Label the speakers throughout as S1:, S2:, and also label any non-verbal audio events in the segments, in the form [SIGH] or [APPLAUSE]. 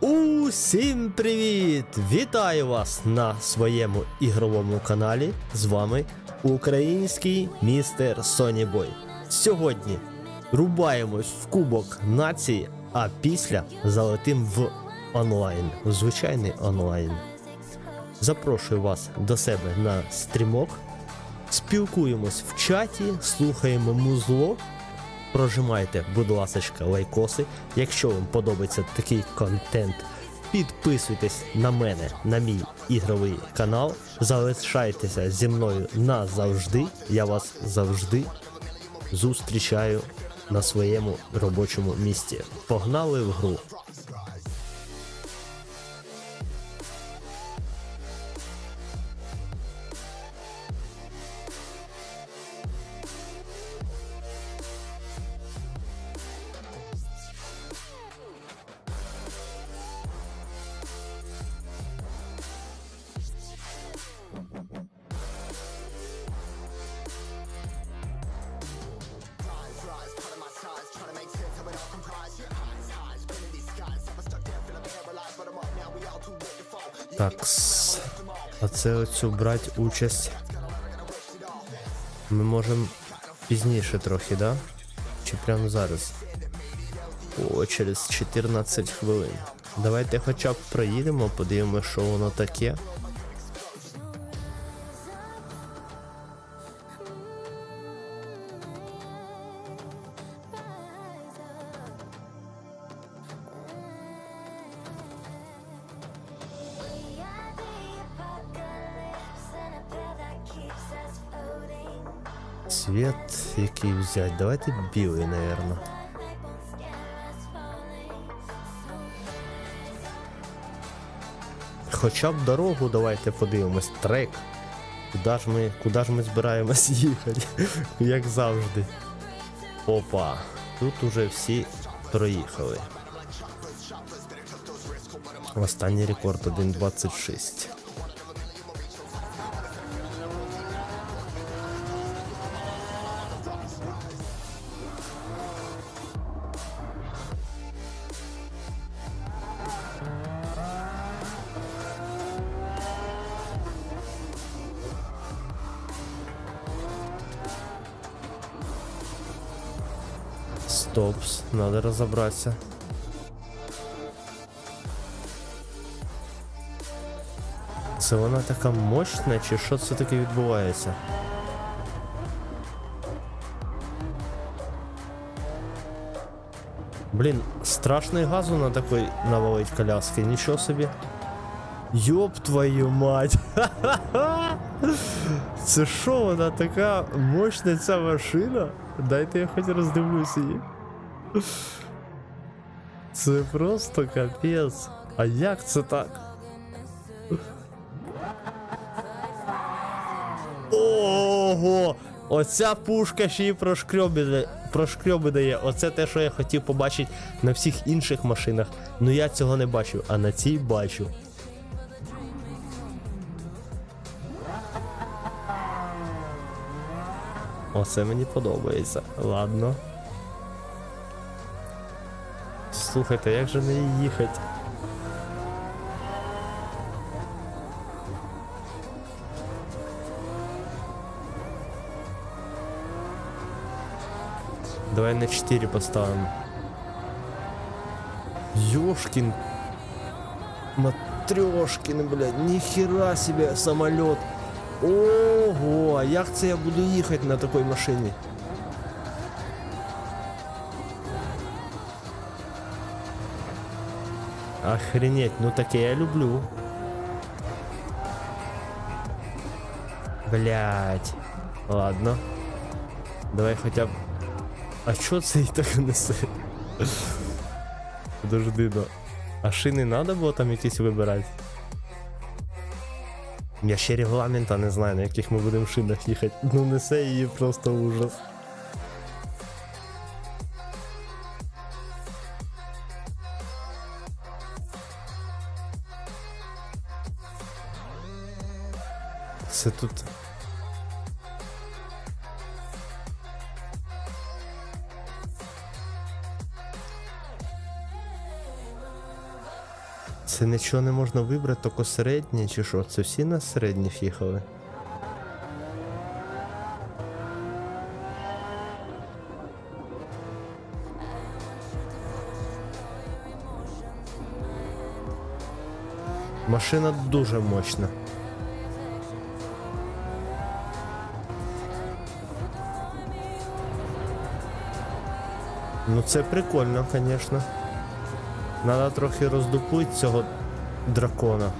S1: Усім привіт! Вітаю вас на своєму ігровому каналі. З вами український містер Сонібой. Сьогодні рубаємось в Кубок Нації, а після залетим в онлайн, звичайний онлайн. Запрошую вас до себе на стрімок. Спілкуємось в чаті, слухаємо музло. Прожимайте, будь ласка, лайкоси. Якщо вам подобається такий контент, підписуйтесь на мене, на мій ігровий канал. Залишайтеся зі мною назавжди. Я вас завжди зустрічаю на своєму робочому місці. Погнали в гру. Це оцю брати участь. Ми можемо пізніше трохи, да? Чи прямо зараз? О, через 14 хвилин. Давайте хоча б проїдемо, подивимося, що воно таке. Взяти? Давайте білий, наверное. Хоча б дорогу давайте подивимось, трек. Куди ж ми, куди ж ми збираємось їхати? [LAUGHS] Як завжди. Опа. Тут уже всі проїхали. Останній рекорд 1.26. надо разобраться. Це вона така мощна, чи що це таке відбувається? Блін, страшний газу на такой навалить коляски, нічого собі. Йоп твою мать! [LAUGHS] Це що вона така мощна ця машина? Дайте я хоч роздивлюсь її. Це просто капець. А як це так? Ого! Оця пушка ще й прошкрьоби, дає. Оце те, що я хотів побачити на всіх інших машинах. Ну я цього не бачив, а на цій бачу. Оце мені подобається. Ладно. Слухайте, як же на ній їхати? Давай на 4 поставим. Ёшкин. Матрёшкин, блядь, нихера себе самолет. Ого, а як це я буду їхати на такій машині? Охренеть, ну таке я люблю. Блять. Ладно. Давай хотя б. А чо це і так несе? Подожди, ну. А шини надо було там якісь вибирати? Я ще регламента не знаю, на яких ми будемо шинах їхати. Ну несе її просто ужас. Це тут. Це нічого не можна вибрати, тільки середнє чи що? Це всі на середніх їхали. Машина дуже мощна. Ну це прикольно, звісно. Надо трохи роздуплити цього дракона.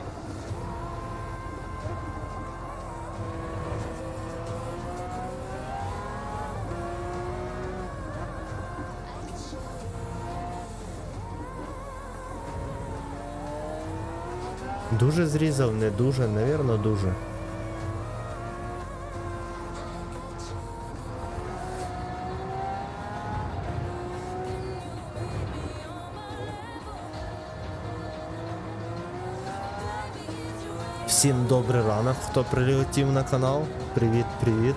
S1: Дуже зрізав, не дуже, навірно, дуже. Всім добрий ранок, хто прилетів на канал. Привіт, привіт.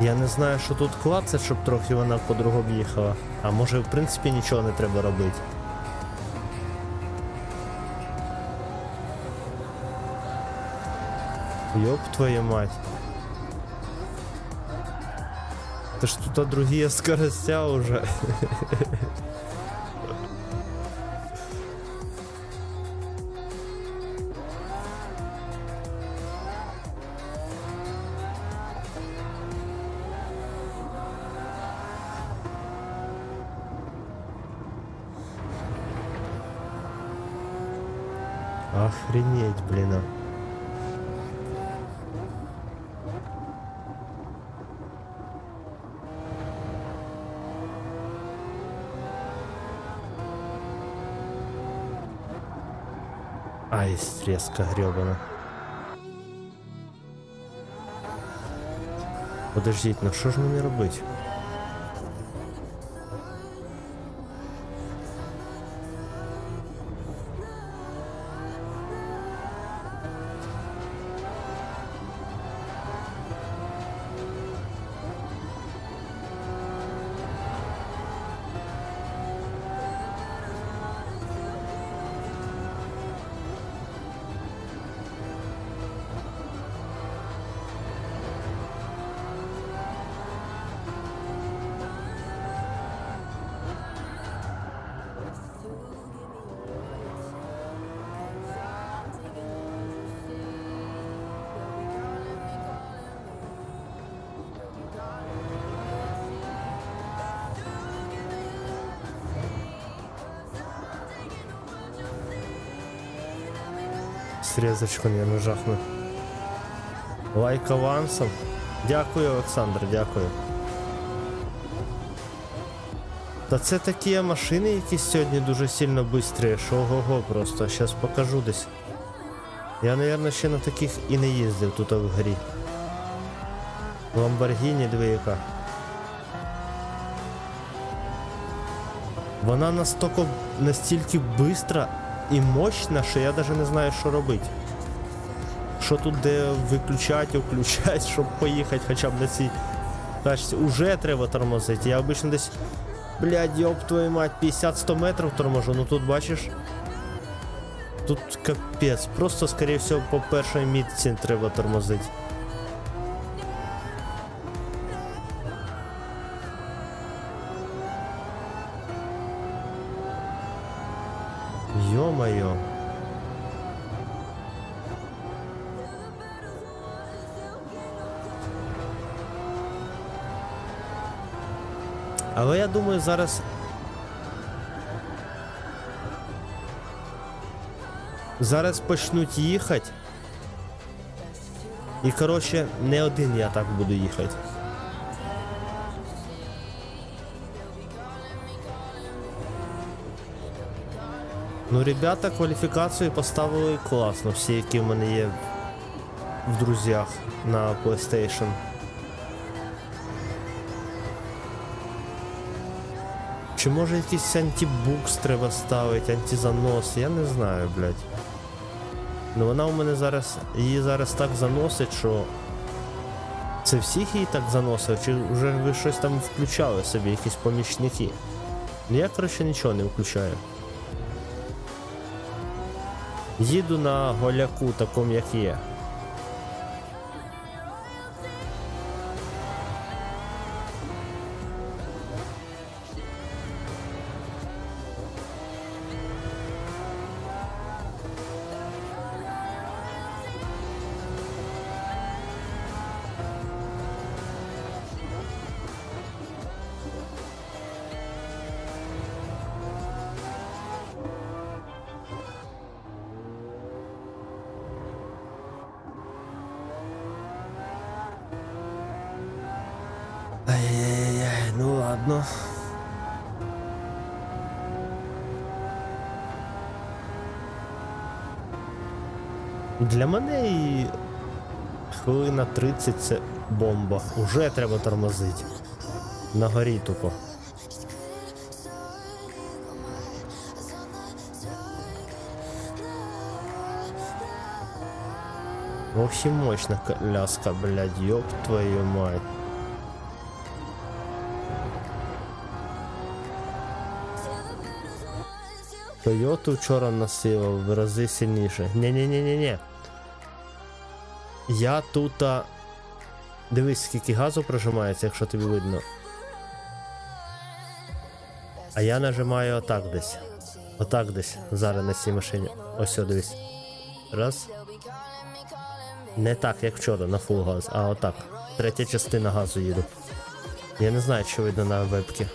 S1: Я не знаю, що тут клацать, щоб трохи вона по-другому їхала. А може, в принципі, нічого не треба робити. Ёб твою мать. Это а другие скоростя уже. Охренеть, блин. а. Ай, резко гребана. Подождите, ну що ж мне робити? Срезочку не жахну. Лайк авансом. Дякую, Олександр, дякую. Та це такі машини, які сьогодні дуже сильно швидкі, що ого-го просто. Зараз покажу десь. Я, мабуть, ще на таких і не їздив тут в грі. Ламборгіні диви яка. Вона настільки, настільки бистра і мощна, що я навіть не знаю, що робити. Що тут де виключати, включати, [LAUGHS] щоб поїхати хоча б на цій тачці. Уже треба тормозити. Я обично десь, блядь, йоп твою мать, 50-100 метрів торможу, ну тут бачиш. Тут капець, просто, скоріше всього, по першій мітці треба тормозити. Зараз. Зараз почнуть їхати. І коротше, не один я так буду їхати. Ну, ребята кваліфікацію поставили класно, всі, які в мене є в друзях на PlayStation. Чи може якийсь антибукс треба ставити, антизанос, я не знаю, блядь. Ну вона у мене зараз. Її зараз так заносить, що. Це всіх її так заносив, чи вже ви щось там включали собі, якісь помічники? Ну я, коротше, нічого не включаю. Їду на голяку, такому як є. Для мене і хвилина 30 це бомба. Уже треба тормозити. На горі тупо. Вообще мощно коляска, блядь, ёб твою мать. Тойоту вчора носила в рази сильніше. Ні-ні-ні-ні-ні. Я тут. Дивись, скільки газу прожимається, якщо тобі видно. А я нажимаю отак десь. Отак десь. Зараз на цій машині. Ось, дивись. Раз. Не так, як вчора, на фул газ, а отак. Третя частина газу їду. Я не знаю, що видно на вебці.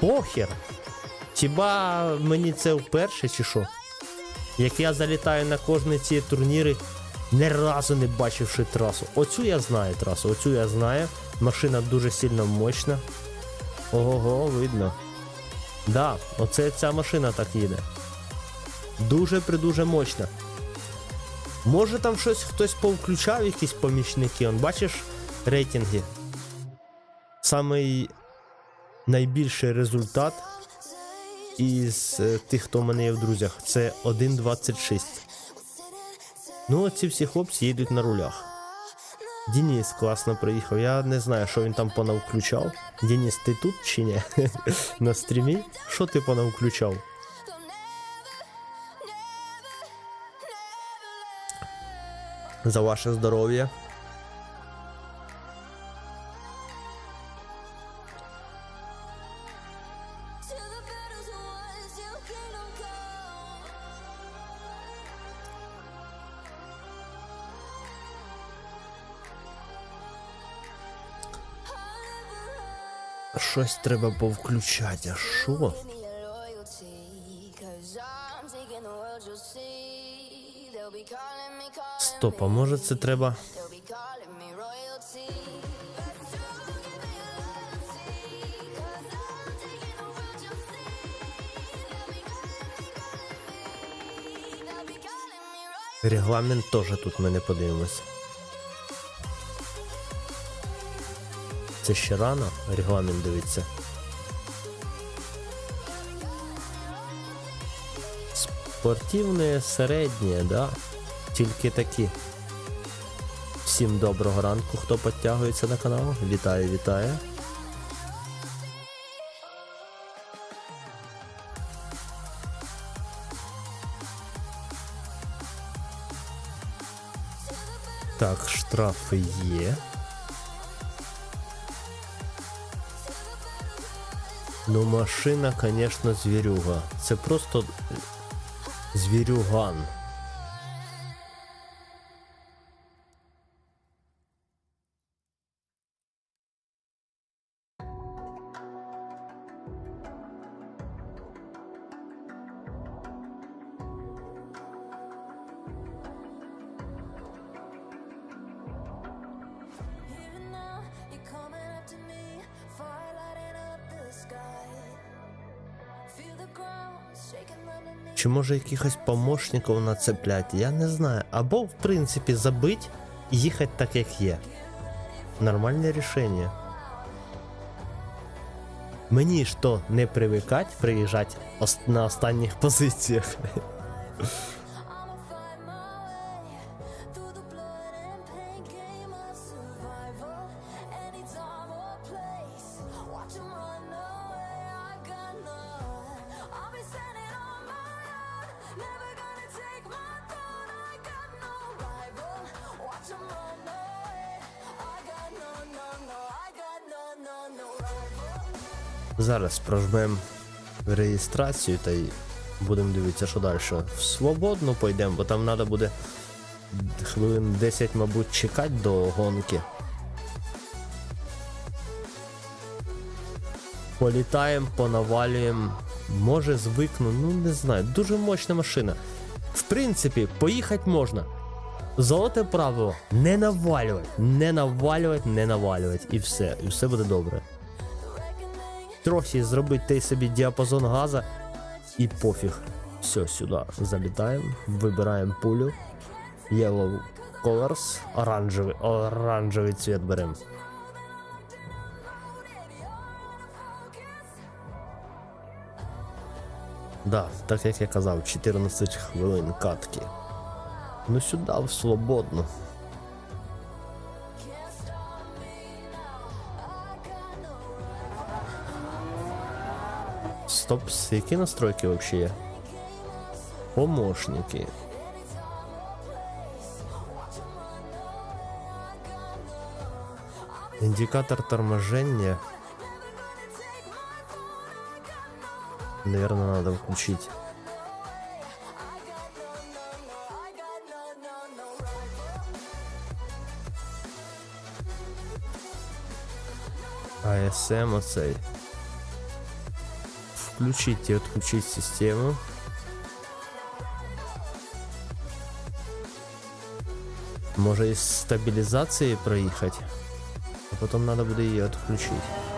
S1: Похер. Хіба мені це вперше чи що? Як я залітаю на кожні ці турніри, ні разу не бачивши трасу. Оцю я знаю трасу, оцю я знаю. Машина дуже сильно мощна. Ого, видно. Да, оце ця машина так їде. Дуже придуже мощна. Може там щось хтось повключав, якісь помічники. Он бачиш рейтинги? Самий найбільший результат із е, тих, хто в мене є в друзях, це 1.26. Ну, ці всі хлопці їдуть на рулях. Денис класно приїхав. Я не знаю, що він там понавключав. Денис, ти тут чи ні? [LAUGHS] на стрімі? Що ти понавключав? За ваше здоров'я. Щось треба повключати, а що? Стоп, а може це треба. Регламент теж тут ми не подивимось. Це ще рано, регламент дивиться. Спортивне середнє, да? Тільки такі. Всім доброго ранку, хто підтягується на канал. Вітаю, вітаю. Так, штрафи є. Ну, машина, конечно, звірюга. Це просто звірюган. Може якихось помощників нацеплять? Я не знаю. Або, в принципі, забить і їхати так, як є. Нормальне рішення. Мені ж то не привикать приїжджати на останніх [LAUGHS] позиціях. Зараз прожмемо реєстрацію та й будемо дивитися, що далі. В свободну пойдемо, бо там треба буде хвилин 10, мабуть, чекати до гонки. Політаємо, понавалюємо. Може звикну, ну не знаю. Дуже мощна машина. В принципі, поїхати можна. Золоте правило не навалювати, не навалювати, не навалювати. І все, і все буде добре. Трохи зробити собі діапазон газа і пофіг. Все, сюди залітаємо, вибираємо пулю. Yellow Colors, оранжевий, оранжевий цвіт беремо. Да, так як я казав, 14 хвилин катки. Ну сюди в Стоп, с- які настройки вообще є? Помощники. Індикатор торможения. Наверное, надо включить. ASM оцей. Включить и отключить систему. Може із стабілізації проїхати, а потім треба буде її відключити.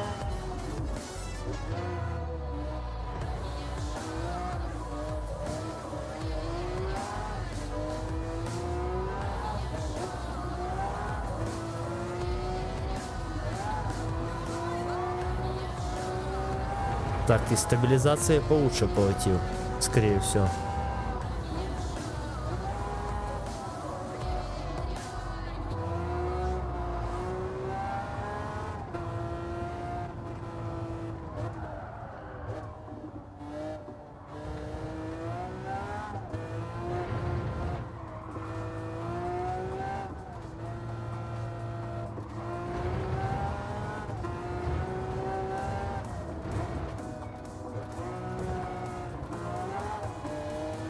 S1: Стабилизации стабілізація получше полетел, скорее всего.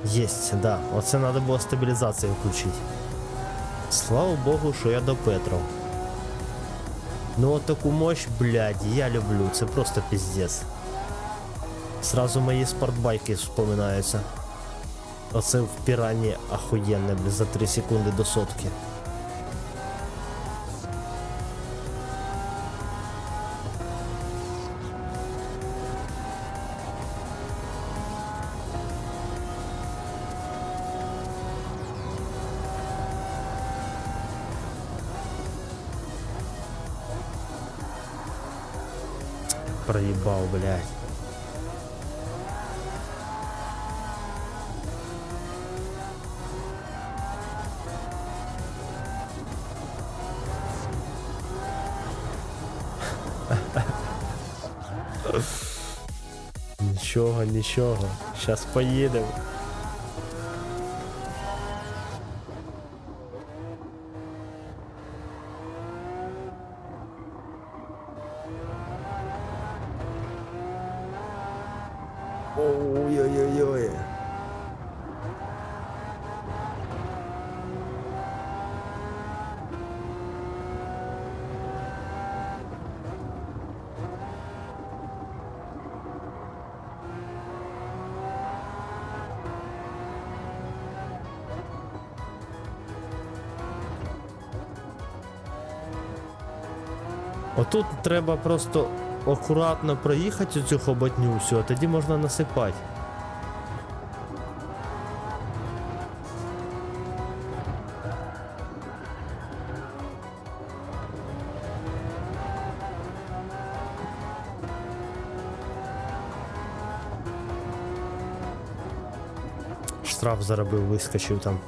S1: Єсть, да. Оце треба було стабілізацію включити. Слава Богу, що я до Петро. Ну от таку мощь, блядь, я люблю. Це просто піздец. Сразу мої спортбайки вспоминаються. Оце в пірані охуєнне, блядь, за 3 секунди до сотки. Проебал, блядь. [LAUGHS] Нічого, нічого. Зараз поїдемо. Отут треба просто акуратно проїхати цю хоботню всю, а тоді можна насипати. Штраф заробив, вискочив там.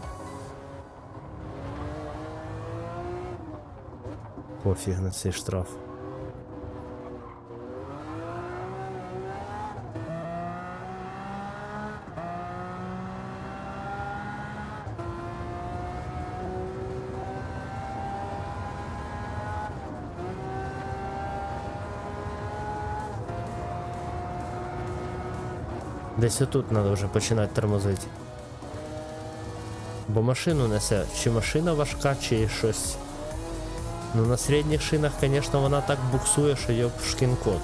S1: Пофіг на цей штраф. Десь отут треба вже починати тормозити. Бо машину несе, чи машина важка, чи щось. Ну на середніх шинах, звісно, вона так буксує, що йоп шкін-код.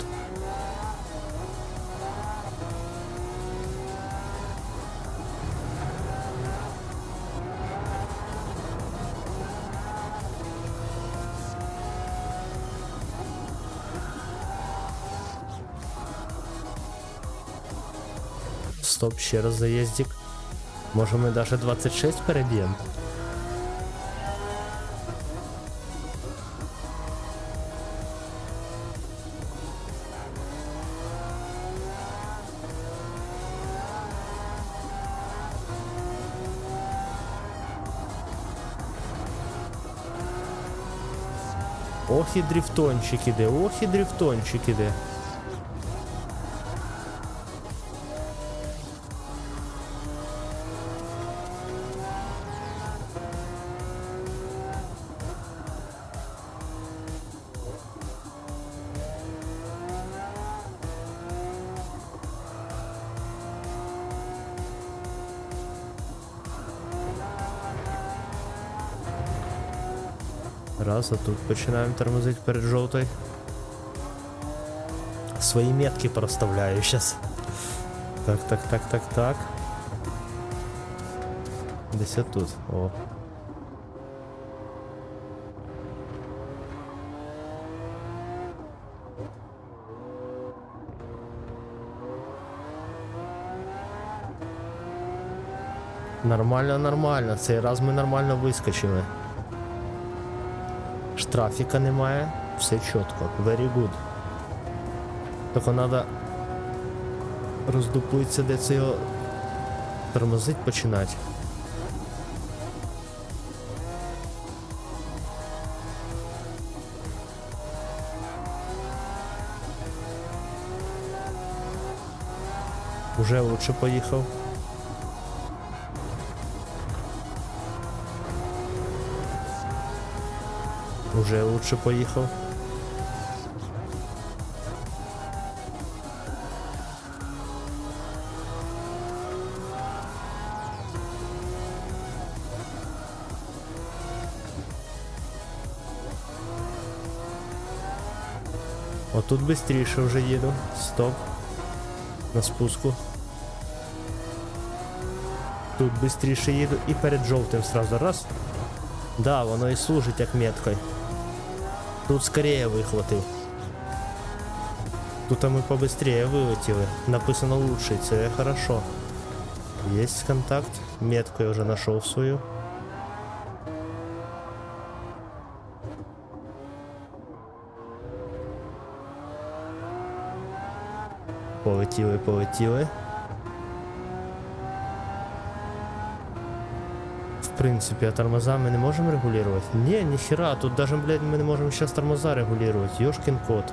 S1: Стоп, ще раз заїздик. Може ми навіть 26 переб'ємо? Дрифтончик іде, ох і дрифтончик іде. Раз, а тут починаємо тормозити перед жовтою. Свої метки проставляю зараз. Так, так, так, так, так. Десь тут. О. Нормально, нормально. Цей раз ми нормально вискочили. Штрафіка немає, все чітко, very good. Тільки треба роздуплитися, де це його тормозить починати. Уже лучше поїхав. Уже лучше поїхав. Отут швидше вже їду. Стоп. На спуску. Тут швидше їду і перед жовтим сразу раз. Да, воно і служить як меткою. Тут скорее вихватив. Тут ми побыстрее вилетіли. Написано лучше, це хорошо. Есть контакт. Метку я вже знайшов свою. Полетіли, полетіли. принципе, а тормоза мы не можем регулировать? Не, нихера, тут даже, блядь, мы не можем сейчас тормоза регулировать. Ёшкин кот.